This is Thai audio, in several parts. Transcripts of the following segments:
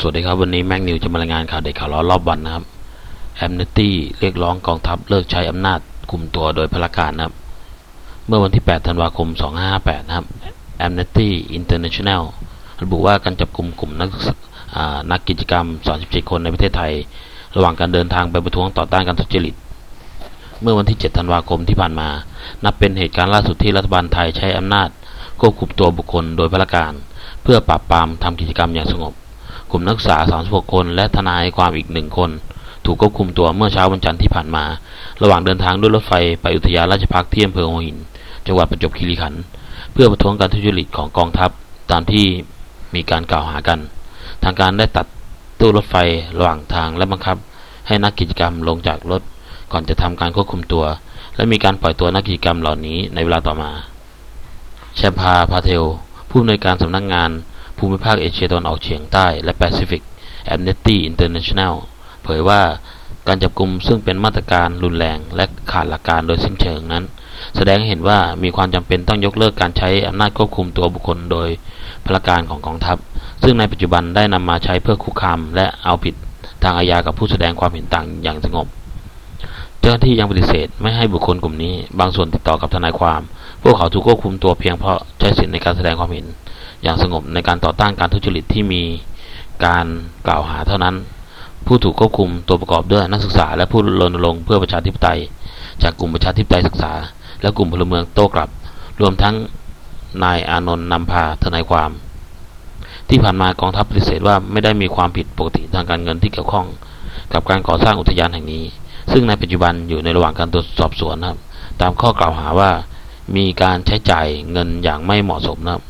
สวัสดีครับ วันนี้แม็กนิวจะมารายงานข่าวเด็กข่าวร้อนรอบวันนะครับแอมเนตี้เรียกร้องกองทัพเลิกใช้อำนาจคุมตัวโดยพลการนะครับ เมื่อวันที่ 8 ธันวาคม 2558 นะครับแอมเนตี้อินเตอร์เนชั่นแนลระบุว่าการจับกลุ่มกลุ่มนักนักกิจกรรม 37 คนในประเทศไทย ระหว่างการเดินทางไปประท้วงต่อต้านการทุจริต เมื่อวันที่ 7 ธันวาคมที่ผ่านมา นับเป็นเหตุการณ์ล่าสุดที่รัฐบาลไทยใช้อำนาจ ควบคุมตัวบุคคลโดยพลการ เพื่อปราบปรามทำกิจกรรมอย่างสงบ ลุ่มนักศึกษา 36 คน และทนายความอีกหนึ่งคน ถูกควบคุมตัวเมื่อเช้าวันจันทร์ที่ผ่านมา ระหว่างเดินทางด้วยรถไฟไปอุทยานราชพักที่อำเภอหัวหิน จังหวัดประจวบคีรีขันธ์เพื่อประท้วงการทุจริตของกองทัพตามที่มีการกล่าวหากัน ทางการได้ตัดตู้รถไฟระหว่างทางและบังคับ ให้นักกิจกรรมลงจากรถก่อนจะทำการควบคุมตัว และมีการปล่อยตัวนักกิจกรรมเหล่านี้ในเวลาต่อมาแชมพาพาเทล ผู้อำนวยการสำนักงงาน ภูมิภาคเอเชียตะวันออกเฉียงใต้และแปซิฟิกแอมเนสตี้อินเตอร์เนชั่นแนลเผยว่าการจับกลุ่มซึ่งเป็นมาตรการรุนแรงและขาดหลักการโดยสิ้นเชิงนั้น แสดงให้เห็นว่ามีความจำเป็นต้องยกเลิกการใช้อำนาจควบคุมตัวบุคคลโดยพลการของกองทัพ ซึ่งในปัจจุบันได้นำมาใช้เพื่อคุกคามและเอาผิดทางอาญากับผู้แสดงความเห็นต่างอย่างสงบ เจ้าหน้าที่ยังปฏิเสธไม่ให้บุคคลกลุ่มนี้ บางส่วนติดต่อกับทนายความ พวกเขาถูกควบคุมตัวเพียงเพราะใช้สิทธิในการแสดงความเห็น อย่างสงบในการต่อต้านการทุจริตที่มีการกล่าวหาเท่านั้น ผู้ถูกควบคุมตัวประกอบด้วยนักศึกษา และผู้รณรงค์เพื่อประชาธิปไตย จากกลุ่มประชาธิปไตยศึกษา และกลุ่มพลเมืองโต้กลับ รวมทั้งนายอานนท์นำพาทนายความ ที่ผ่านมากองทัพปฏิเสธว่าไม่ได้มีความผิดปกติทางการเงินที่เกี่ยวข้อง กับการก่อสร้างอุทยานแห่งนี้ ซึ่งในปัจจุบันอยู่ในระหว่างการตรวจสอบสวนนะครับ ตามข้อกล่าวหาว่ามีการใช้จ่ายเงินอย่างไม่เหมาะสมนะครับ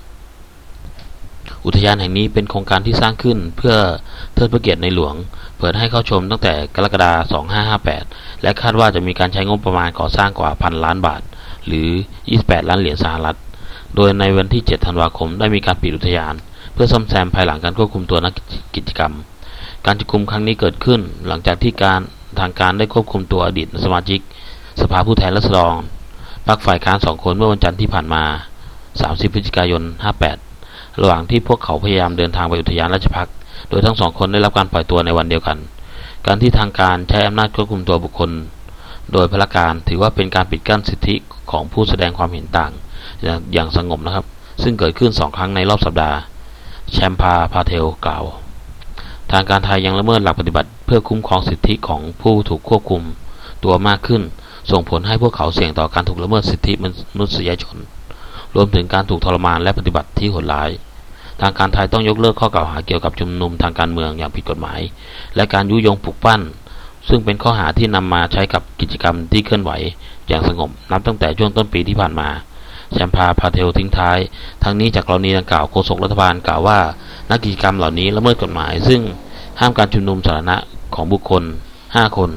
อุทยานแห่งนี้เป็นโครงการที่สร้างขึ้นเพื่อเทิดพระเกียรติในหลวง เปิดให้เข้าชมตั้งแต่กรกฎาคม 2558 และคาดว่าจะมีการใช้งบประมาณก่อสร้างกว่าพันล้านบาท หรือ 28 ล้านเหรียญสหรัฐ โดยในวันที่ 7 ธันวาคมได้มีการปิดอุทยาน เพื่อซ่อมแซมภายหลังการควบคุมตัวนักกิจกรรม การจับกุมครั้งนี้เกิดขึ้น หลังจากที่การทางการได้ควบคุมตัวอดีตสมาชิก สภาผู้แทนราษฎรพรรคฝ่ายค้านสองคนเมื่อวันจันทร์ที่ผ่านมา 30 พฤศจิกายน 58 ระหว่างที่พวกเขาพยายามเดินทางไปอุทยานราชพักษ์โดยทั้งสองคนได้รับการปล่อยตัวในวันเดียวกัน การที่ทางการใช้อำนาจควบคุมตัวบุคคล โดยพละการถือว่าเป็นการปิดกั้นสิทธิของผู้แสดงความเห็นต่าง อย่างสงบนะครับ ซึ่งเกิดขึ้นสองครั้งในรอบสัปดาห์ แชมพาพาเทลกล่าว ทางการไทยยังละเมิดหลักปฏิบัติ เพื่อคุ้มครองสิทธิของผู้ถูกควบคุมตัวมากขึ้น ส่งผลให้พวกเขาเสี่ยงต่อการถูกละเมิดสิทธิมนุษยชน รวมถึงการถูกทรมานและปฏิบัติที่โหดร้าย ทางการไทยต้องยกเลิกข้อกล่าวหาเกี่ยวกับชุมนุมทางการเมืองอย่างผิดกฎหมาย และการยุยงปลุกปั้น ซึ่งเป็นข้อหาที่นำมาใช้กับกิจกรรมที่เคลื่อนไหว อย่างสงบนับตั้งแต่ช่วงต้นปีที่ผ่านมาแชมพาพาเทลทิ้งท้าย ทั้งนี้จากกรณีดังกล่าวโฆษกรัฐบาลกล่าวว่า นักกิจกรรมเหล่านี้ละเมิดกฎหมาย ซึ่งห้ามการชุมนุมสาธารณะของบุคคล 5 คน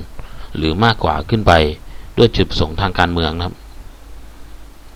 หรือมากกว่าขึ้นไปด้วยจุดประสงค์ทางการเมืองนะครับ